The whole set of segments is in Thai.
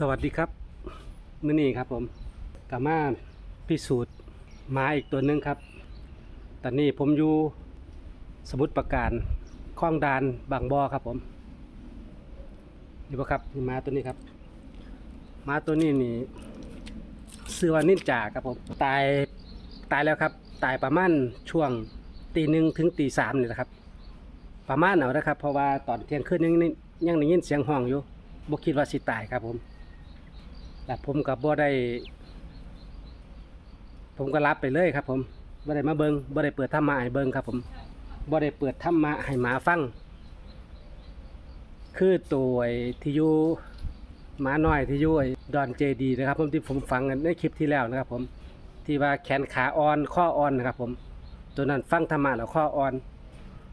สวัสดีครับมื่อนี้ครับผมกามาพิสูจน์มาอีกตัวหนึ่งครับ ตอนนี้ผมอยู่สมุทรปราการคลองดานบางบ่อครับผมนี่ปะครับนี่มาตัวนี้ครับ มาตัวนี้นี่ชื่อว่านินจาครับผมตายตายแล้วครับ ตายประมาณช่วงตีหนึ่งถึงตีสามนี่แหละครับ ประมาณเอานะครับ เพราะว่าตอนเที่ยงคืนยังยังได้ยินเสียงห้องอยู่บ่คิดว่าสิตายครับผม แต่ผมกับบ่ได้ ผมก็รับไปเลยครับ ผมบ่ได้มาเบิงบ่ได้เปิดธรรมะให้เบิงครับ ผมบ่ได้เปิดธรรมะให้หมาฟัง คือตัวที่อยู่หมาน้อยที่อยู่ดอนเจดีนะครับผมที่ผมฟังกันในคลิปที่แล้วนะครับ ผมที่ว่าแขนขาอ่อนข้ออ่อนนะครับผมตัวนั้นฟังธรรมะแล้วข้ออ่อน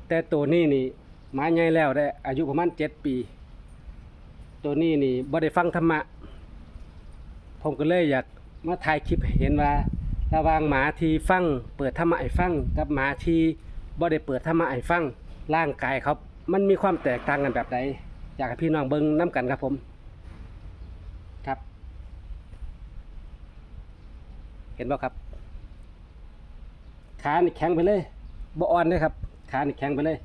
แต่ตัวนี้นี่หมาใหญ่แล้วได้อายุประมาณเจ็ดปี ตัวนี้นี่บ่ได้ฟังธรรมะ ผมก็เลยอยากมาถ่ายคลิปให้เห็นว่า ระหว่างหมาที่ฟังเปิดธรรมะให้ฟังกับหมาที่บ่ได้เปิดธรรมะให้ฟังร่างกายเขามันมีความแตกต่างกันแบบใดอยากให้พี่น้องเบิ่งน้กันครับผมครับ เห็นบ่ครับขานี่แข็งไปเลยบ่อ่อนเลยครับขานี่แข็งไปเลย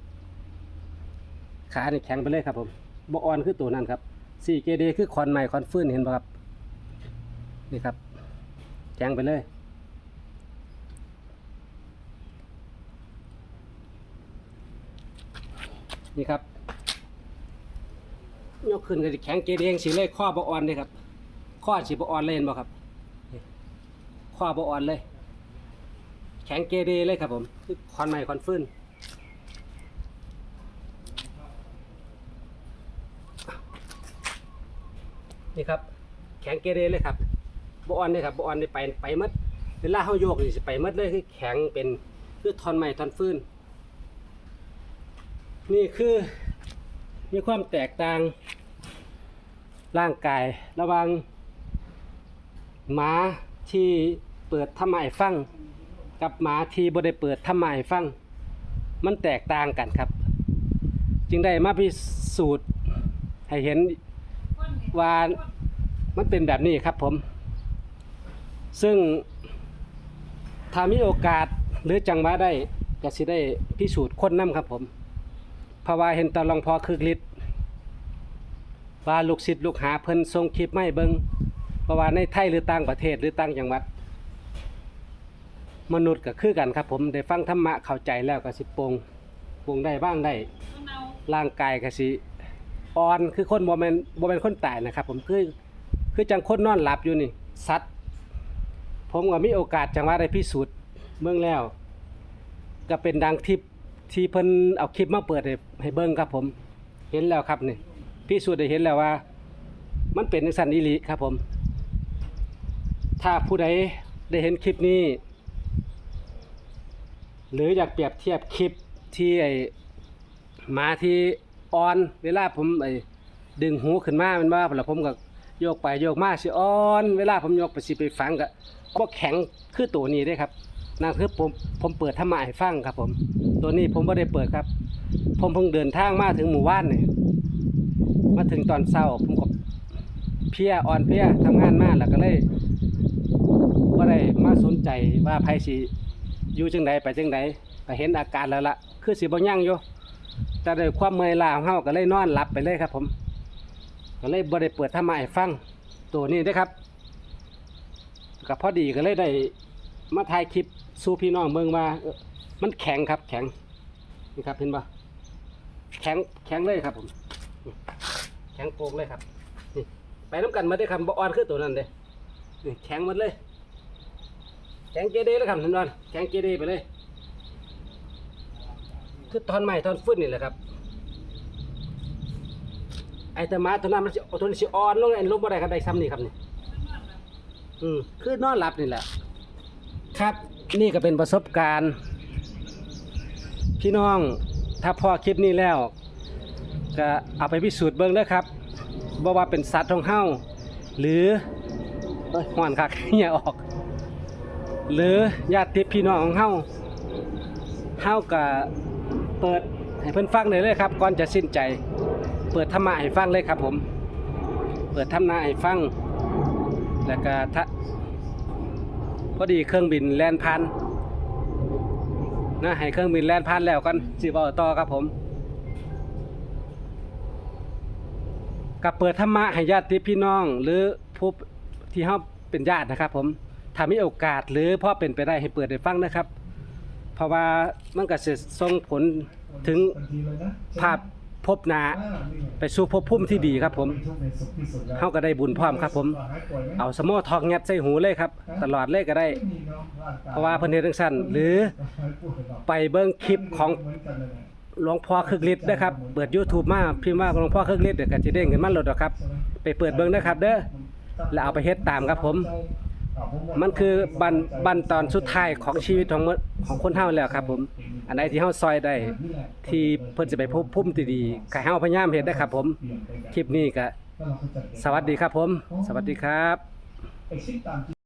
ขานี่แข็งไปเลยครับผมบ่อ่อนคือตัวนั้นครับ4 KD คือคอนใหม่คอนฟื้นเห็นป่ะครับ นี่ครับแข็งไปเลย นี่ครับ ยกขึ้นก็จะแข็งเกเดงสีเลยข้อบ่อ่อนเลยครับ ข้อสีบ่อ่อนเลยเห็นบ่ครับ ข้อบ่อ่อนเลย แข็งเกเดเลยครับผมคอคอนใหม่คอนฟื้นนี่ครับ แข็งเกเรเลยครับ บออนเลยครับบออนนี่ไปไปมัดเวลาเขาโยกนี่สิไปมัดเลยคือแข็งเป็นคือทอนใหม่ทอนฟื้น นี่คือมีความแตกต่าง ร่างกายระว่างหมาที่เปิดทำไมฟัง กับหมาที่บ่ได้เปิดทำไมฟัง มันแตกต่างกันครับ จึงได้มาพิสูจน์ให้เห็นว่ามันเป็นแบบนี้ครับผม ซึ่งถ้ามีโอกาสหรือจังหวะได้ก็สิได้พิสูจน์คนน้ำครับผมเพราะว่าเห็นตอนหลวงพ่อคึกฤทธิ์ว่าลูกศิษย์ลูกหาเพิ่นส่งคลิปไม่เบิงเพราะว่าในไทยหรือต่างประเทศหรือต่างจังหวัด มนุษย์ก็คือกันครับผมได้ฟังธรรมะเข้าใจแล้วก็สิปลงปลงได้บ้างได้ ร่างกายก็สิอ่อนคือคนบ่แม่นบ่แม่นคนตายนะครับ ผมคือคือจังคนนอนหลับอยู่นี่สัตว์ ผมก็มีโอกาสจังว่าได้พิสูจน์เมืองแล้ว ก็เป็นดังทิปที่เพิ่นเอาคลิปมาเปิดให้ให้เบิ่งครับผม เห็นแล้วครับนี่พิสูจน์ได้เห็นแล้วว่า มันเป็นจังซั่นอีหลีครับผม ถ้าผู้ใดได้เห็นคลิปนี้ หรืออยากเปรียบเทียบคลิปที่ไอ้หมาที่ออนเวลาผมไอ้ดึงหูขึ้นมาแมันว่าแล้วผมก็โยกไปโยกมาสิออน เวลาผมโยกไปสิไปฟังก็ บ่แข็งคือตัวนี้ด้ครับนั่นคือผมผมเปิดธรรมะให้ฟังครับ ผม ตัวนี้ผมบ่ได้เปิดครับ ผมเพิ่งเดินทางมาถึงหมู่บ้านเนี่ยมาถึงตอนเช้าผมก็เพียอ่อนเพียทำงานมากแล้วก็เลยบ่ได้มาสนใจว่าไผสิอยู่จังใดไปจังใดก็เห็นอาการแล้วล่ะคือสิบ่ยั่งอยู่แต่ด้วยความเมื่อยล้าของเฮาก็เลยนอนหลับไปเลยครับ ผม ก็เลยบ่ได้เปิดธรรมะให้ฟังตัวนี้เด้อครับ ก็พอดีก็เลยได้มาถ่ายคลิปสู่พี่น้องเบิ่งว่ามันแข็งครับแข็งนี่ครับเห็นปะแข็งแข็งเลยครับผม แข็งโปกเลยครับนี่ไปน้ำกันมาได้ครับบ่อ่อนคือตัวนั้นเด้นี่แข็งหมดเลย แข็งเกเรเลยครับท่านนอนแข็งเกเรไปเลยคือตอนใหม่ตอนฟื้นนี่แหละครับไอ้แต่มาตัวนั้นมันสิตัวนี้สิอ่อนลงไอ้ลงบ่ได้ครับได้ซ้ำนี่ครับนี่ อืมคือนอนหลับนี่แหละ ครับ นี่ก็เป็นประสบการณ์ พี่น้อง ถ้าพอคลิปนี้แล้ว ก็เอาไปพิสูจน์เบิ่งเด้อครับบ่ว่าเป็นสัตว์ของเฮาหรือเอ้ยฮ้อนคักเหี่ยออก หรือญาติพี่น้องของเฮาเฮาก็เปิดให้เพื่อนฟังเลยเลยครับ ก่อนจะสิ้นใจ เปิดธรรมะให้ฟังเลยครับผม เปิดทำนาให้ฟัง แล้วก็ทะพอดีเครื่องบินแล่นพันนะให้เครื่องบินแล่นพันแล้วกันสิเว้าต่อครับผมกับเปิดธรรมะให้ญาติพี่น้อง หรือผู้ที่เฮาเป็นญาตินะครับ ผมถ้ามีโอกาสหรือพ่อเป็นไปได้ให้เปิดให้ฟังนะครับ เพราะว่ามันก็สิส่งผลถึงภาพ พบหนาอ่านี่ไงไปสู่ภพภูมิที่ดีครับผมทุกข์ในสุขที่สุดแล้วเฮาก็ได้บุญพร้อมครับผมหายป่วยไหมเอาสมอทองยัดใส่หูเลยครับ ตลอดเลยก็ได้ไม่มีเนาะร่างกยเพราะว่าเพิ่นเฮ็ดจังซั่นหรือหายป่วยหรอกไปเบิ่งคลิปของเหมือนกันเลยนะหลวงพ่อคึกฤทธิ์นะครับ เปิด YouTube มาพิมพ์ว่าหลวงพ่อคึกฤทธิ์เดี๋ยวก็สิเด้งขึ้นมาโลดดอกครับใช่ไหมไปเปิดเบิ่งนะครับ เด้อแล้วเอาไปเฮ็ดตามครับผมอ่าผบกมันคือบันบันตอนสุดท้ายของชีวิตของมนุษย์ของคนเฮาแล้วครับผม อันไหนที่เฮาซอยได้นี่แหละที่เพิ่นจะไปพบภูมิที่ดีก็ให้เฮาพยายามเฮ็ดนะครับผมเปลี่ยนไปกันคลิปนี้ก็แล้วเราก็จะเห็นสวัสดีครับผม สวัสดีครับ ไอ้ชิ้นตาม